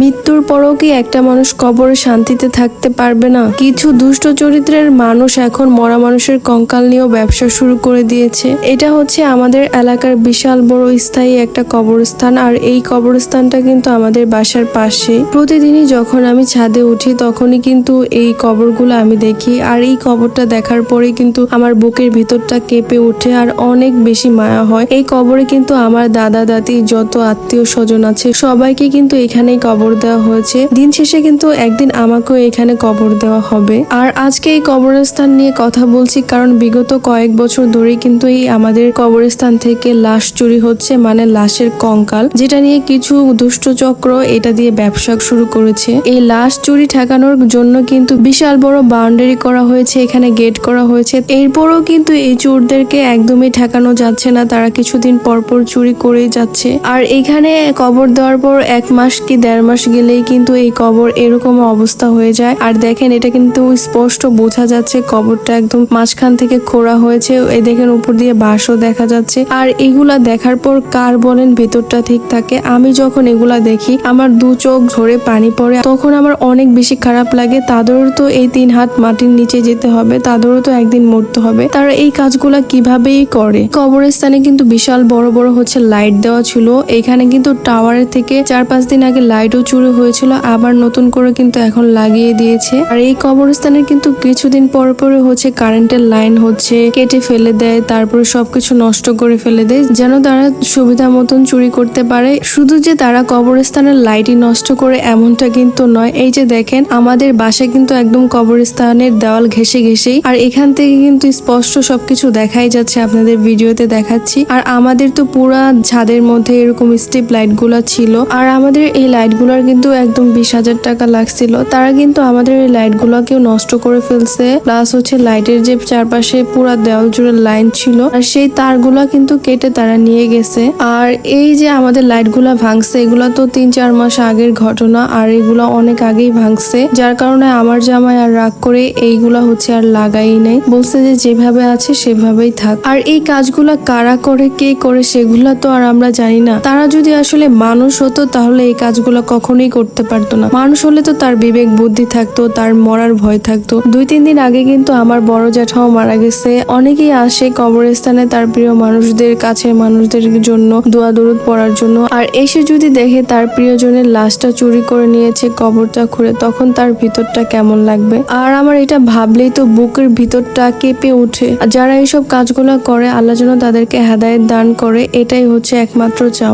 মৃত্যুর পরও কি একটা মানুষ কবরে শান্তিতে থাকতে পারবে না? কিছু দুষ্ট চরিত্রের মানুষ এখন মরা মানুষের কঙ্কাল নিয়েও ব্যবসা শুরু করে দিয়েছে। এটা হচ্ছে আমাদের এলাকার বিশাল বড় স্থায়ী একটা কবরস্থান, আর এই কবরস্থানটা কিন্তু আমাদের বাসার পাশে প্রতিদিনই যখন আমি ছাদে উঠি, তখনই কিন্তু এই কবরগুলো আমি দেখি, আর এই কবরটা দেখার পরে কিন্তু আমার বুকের ভিতরটা কেঁপে ওঠে, আর অনেক বেশি মায়া হয়। এই কবরে কিন্তু আমার দাদা, দাদি, যত আত্মীয় স্বজন আছে, সবাইকে কিন্তু এখানেই কবর দেওয়া হয়েছে। দিন শেষে কিন্তু একদিন আমাকেও এখানে কবর দেওয়া হবে। আর আজকে এই কবরস্থান নিয়ে কথা বলছি কারণ বিগত কয়েক বছর ধরেই কিন্তু এই আমাদের কবরস্থান থেকে লাশ চুরি হচ্ছে মানে লাশের কঙ্কাল, যেটা নিয়ে কিছু দুষ্ট চক্র এটা দিয়ে ব্যবসা শুরু করেছে। এই লাশ চুরি ঠেকানোর জন্য কিন্তু বিশাল বড় বাউন্ডারি করা হয়েছে, এখানে গেট করা হয়েছে। এরপরও কিন্তু এই চোরদেরকে একদমই ঠেকানো যাচ্ছে না, তারা কিছুদিন পর পর চুরি করেই যাচ্ছে। আর এখানে কবর দেওয়ার পর এক মাস কি দেড় মাস গেলেই কিন্তু এই কবর এরকম অবস্থা হয়ে যায়। আর দেখেন, এটা কিন্তু স্পষ্ট বোঝা যাচ্ছে কবরটা একদম মাঝখান থেকে খোঁড়া হয়েছে। এই দেখেন, উপর দিয়ে বাঁশও দেখা যাচ্ছে। আর এগুলা দেখার পর কার বলেন ভেতরটা ঠিক থাকে। আমি যখন এগুলা দেখি, আমার দু চোখ ঝরে পানি পড়ে। তখন আমার অনেক বেশি খারাপ লাগে। তাদেরও তো এই তিন হাত মাটির নিচে যেতে হবে। তাদেরও তো একদিন মরতে হবে। তারা এই কাজগুলা কিভাবেই করে? কবরস্থানে কিন্তু বিশাল বড় বড় হচ্ছে লাইট দেওয়া ছিল। এখানে কিন্তু টাওয়ারের থেকে চার পাঁচ দিন আগে লাইটও চুরি হয়েছিল, আবার নতুন করে কিন্তু এখন লাগিয়ে দিয়েছে। আর এই কবরস্থানের কিন্তু কিছুদিন পর পরে হচ্ছে কারেন্টের লাইন হচ্ছে, কেটে ফেলে দেয়, তারপরে সবকিছু নষ্ট করে ফেলে দেয়, যেন তারা সুবিধা মতন চুরি করতে পারে। শুধু যে তারা কবরস্থানের লাইটই নষ্ট করে এমনটা কিন্তু নয়। এই যে দেখেন, আমাদের বাসায় কিন্তু একদম কবরস্থানের দেওয়াল ঘেসে ঘেসেই আর এখান থেকে কিন্তু স্পষ্ট সবকিছু দেখাই যাচ্ছে আপনাদের ভিডিওতে দেখাচ্ছি। আর আমাদের তো পুরা ছাদের মধ্যে এরকম স্ট্রিপ লাইট ছিল, আর আমাদের এই লাইট গুলার কিন্তু একদম বিশ হাজার টাকা লাগছিল। তারা কিন্তু আমাদের এই লাইট গুলাকেও নষ্ট করে ফেলছে। প্লাস হচ্ছে লাইটের যে চারপাশে পুরা দেওয়াল জুড়ে লাইন ছিল। আর সেই তারগুলা কিন্তু কেটে তারা নিয়ে গেছে। আর এই যে আমাদের লাইটগুলা ভাঙছে, এগুলা তো তিন চার মাস আগের ঘটনা। আর এগুলা অনেক আগেই ভাঙছে। যার কারণে আমার জামাই আর রাগ করে এইগুলা হচ্ছে আর লাগাই নাই। বলছে যে যেভাবে আছে সেভাবেই থাক। আর এই কাজগুলা কারা করে, কে করে সেগুলা তো আর আমরা জানি না। তারা যদি আসলে মানুষ হতো তাহলে এই কাজগুলো কখনোই করতে পারতো না। মানুষ হলে তো তার বিবেক, বুদ্ধি থাকতো, তার মরার ভয় থাকতো। দুই তিন দিন আগে কিন্তু আমার বড় জ্যাঠাও মারা গেছে। অনেকেই আসে কবরস্থানে তার প্রিয় মানুষদের, কাছের মানুষদের জন্য দোয়া দরুদ পড়ার জন্য। আর এসে যদি দেখে তার প্রিয়জনের লাশটা চুরি করে নিয়েছে কবরটা খুঁড়ে, তখন তার ভিতরটা কেমন লাগবে? আর আমার এটা ভাবলেই তো বুকের ভিতরটা কেঁপে ওঠে। যারা এইসব কাজগুলো করে, আল্লাহ যেন তাদেরকে হেদায়েত দান করে। এটাই হচ্ছে একমাত্র চাও